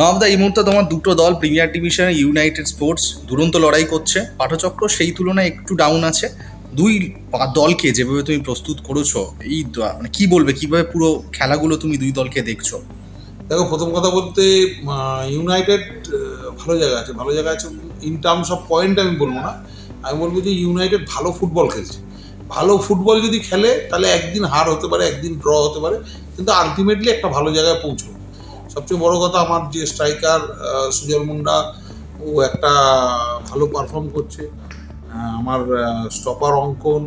নবদা এই মুহূর্তে তোমার দুটো দল প্রিমিয়ার ডিভিশনে ইউনাইটেড স্পোর্টস দুরন্ত লড়াই করছে। পাঠচক্র সেই তুলনায় একটু ডাউন আছে। দুই দলকে যেভাবে তুমি প্রস্তুত করেছ, এই মানে কি বলবে? কীভাবে পুরো খেলাগুলো তুমি দুই দলকে দেখছ? দেখো, প্রথম কথা বলতে ইউনাইটেড ভালো জায়গা আছে। ভালো জায়গা আছে ইন টার্মস অফ পয়েন্ট আমি বলব না। আমি বলব যে ইউনাইটেড ভালো ফুটবল খেলছে। ভালো ফুটবল যদি খেলে, তাহলে একদিন হার হতে পারে, একদিন ড্র হতে পারে। কিন্তু আলটিমেটলি একটা ভালো জায়গায় পৌঁছবে সবচেয়ে বড় কথা আমার যে স্ট্রাইকার সুজল মুন্ডা, ও একটা ভালো পারফর্ম করছে। আমার স্টপার অঙ্কন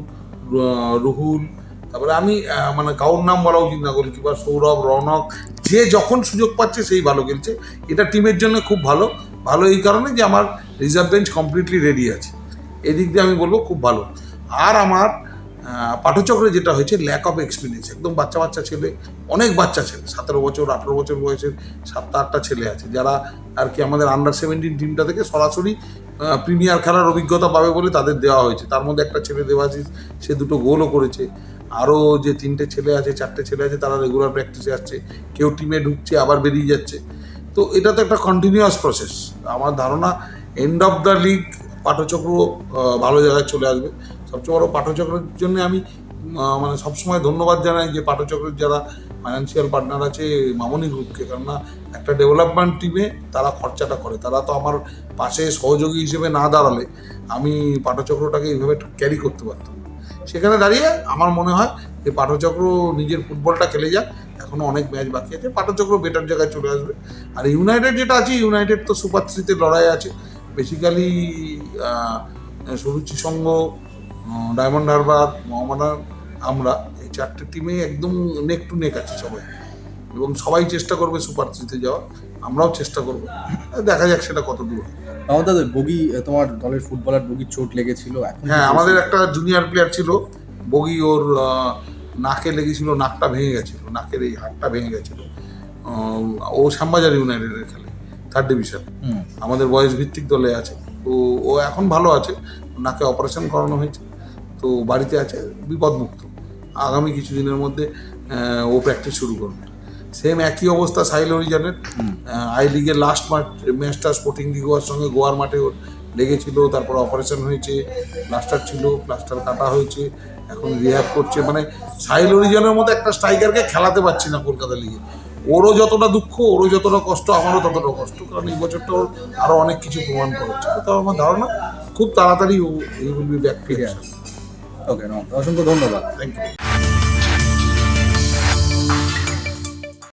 রুহুল, তারপরে আমি মানে কাউর নাম বলা উচিত না গোলকিপার সৌরভ, রৌনক, যে যখন সুযোগ পাচ্ছে সেই ভালো খেলছে। এটা টিমের জন্য খুব ভালো। ভালো এই কারণে যে আমার রিজার্ভ বেঞ্চ কমপ্লিটলি রেডি আছে। এদিক দিয়ে আমি বলব খুব ভালো। আর আমার পাঠচক্রে যেটা হয়েছে ল্যাক অফ এক্সপিরিয়েন্স একদম বাচ্চা বাচ্চা ছেলে, অনেক বাচ্চা ছেলে, সতেরো বছর, আঠেরো বছর বয়সের সাতটা, আটটা ছেলে আছে। যারা আর কি আমাদের আন্ডার সেভেন্টিন টিমটা থেকে সরাসরি প্রিমিয়ার খেলার অভিজ্ঞতা পাবে বলে তাদের দেওয়া হয়েছে। তার মধ্যে একটা ছেলে দেওয়াশিস সে দুটো গোলও করেছে। আরও যে তিনটে ছেলে আছে, চারটে ছেলে আছে, তারা রেগুলার প্র্যাকটিসে আসছে। কেউ টিমে ঢুকছে, আবার বেরিয়ে যাচ্ছে। তো এটা তো একটা কন্টিনিউয়াস প্রসেস আমার ধারণা এন্ড অফ দ্য লিগ পাঠচক্র ভালো জায়গায় চলে আসবে। সবচেয়ে বড় পাঠচক্রের জন্য আমি মানে সবসময় ধন্যবাদ জানাই যে পাঠচক্রের যারা ফাইন্যান্সিয়াল পার্টনার আছে মামনি গ্রুপকে কেননা একটা ডেভেলপমেন্ট টিমে তারা খরচাটা করে। তারা তো আমার পাশে সহযোগী হিসেবে না দাঁড়ালে আমি পাঠচক্রটাকে এইভাবে ক্যারি করতে পারতাম সেখানে দাঁড়িয়ে আমার মনে হয় যে পাঠচক্র নিজের ফুটবলটা খেলে যাক। এখনও অনেক ম্যাচ বাকি আছে। পাঠচক্র বেটার জায়গায় চলে আসবে। আর ইউনাইটেড যেটা আছে ইউনাইটেড তো সুপার থ্রিতে লড়াই আছে। বেসিক্যালি সুরুচি সঙ্গ ডায়মন্ড হারবার মোহামেডান আমরা এই চারটে টিমে একদম নেক টু নেক আছে সবাই। এবং সবাই চেষ্টা করবে সুপার থ্রিতে যাওয়া আমরাও চেষ্টা করব। দেখা যাক সেটা কত দূর। নবদা বগি তোমার দলের ফুটবলার বগির চোট লেগেছিল হ্যাঁ আমাদের একটা জুনিয়র প্লেয়ার ছিল বগি ওর নাকে লেগেছিল নাকটা ভেঙে গেছিল নাকের এই হাড়টা ভেঙে গেছিল। ও শ্যামবাজার ইউনাইটেডের খেলে। থার্ড ডিভিশন আমাদের বয়স ভিত্তিক দলে আছে। তো ও এখন ভালো আছে। নাকে অপারেশন করানো হয়েছে। তো বাড়িতে আছে বিপদমুক্ত। আগামী কিছুদিনের মধ্যে ও প্র্যাকটিস শুরু করবে। সেম একই অবস্থা সাইল অরিজানের আই লিগের লাস্ট মাঠ ম্যাচটা স্পোর্টিং দিগোয়ার সঙ্গে গোয়ার মাঠে ওর লেগেছিল। তারপর অপারেশন হয়েছে। প্লাস্টার ছিল প্লাস্টার কাটা হয়েছে। এখন রিহ্যাব করছে। মানে সাইল অরিজানের মতো একটা স্ট্রাইকারকে খেলাতে পারছি না কলকাতা লিগে ওরও যতটা দুঃখ ওরও যতটা কষ্ট আমারও ততটা কষ্ট। কারণ এই বছরটা ওর আরও অনেক কিছু প্রমাণ করেছে। তো আমার ধারণা খুব তাড়াতাড়ি ও এই উইল ব্যাক ফিরে আসবে। ওকে অসংখ্য ধন্যবাদ। Thank you